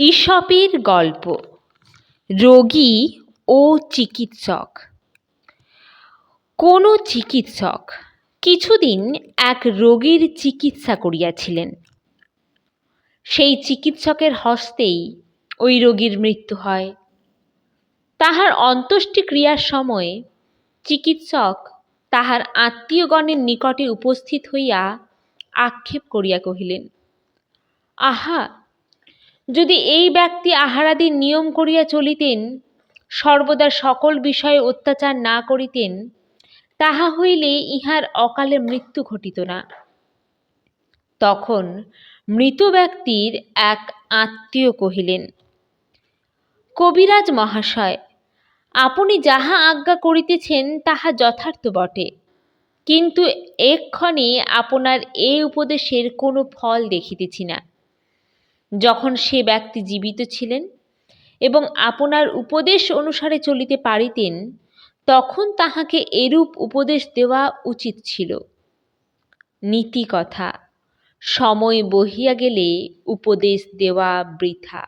ঈশপের গল্প। রোগী ও চিকিৎসক। কোনো চিকিৎসক কিছুদিন এক রোগীর চিকিৎসা করিয়াছিলেন। সেই চিকিৎসকের হস্তেই ওই রোগীর মৃত্যু হয়। তাহার অন্ত্যেষ্টিক্রিয়ার সময় চিকিৎসক তাহার আত্মীয়গণের নিকটে উপস্থিত হইয়া আক্ষেপ করিয়া কহিলেন, আহা যদি এই ব্যক্তি আহারাদির নিয়ম করিয়া চলিতেন, সর্বদা সকল বিষয়ে অত্যাচার না করিতেন, তাহা হইলে ইহার অকালে মৃত্যু ঘটিত না। তখন মৃত ব্যক্তির এক আত্মীয় কহিলেন, কবিরাজ মহাশয়, আপনি যাহা আজ্ঞা করিতেছেন, তাহা যথার্থ বটে। কিন্তু এক্ষণে আপনার এ উপদেশের কোনো ফল দেখিতেছি না। যখন সে ব্যক্তি জীবিত ছিলেন এবং আপনার উপদেশ অনুসারে চলিতে পারিতেন, তখন তাহাকে এরূপ উপদেশ দেওয়া উচিত ছিল। নীতি কথা সময় বহিয়া গেলে উপদেশ দেওয়া বৃথা।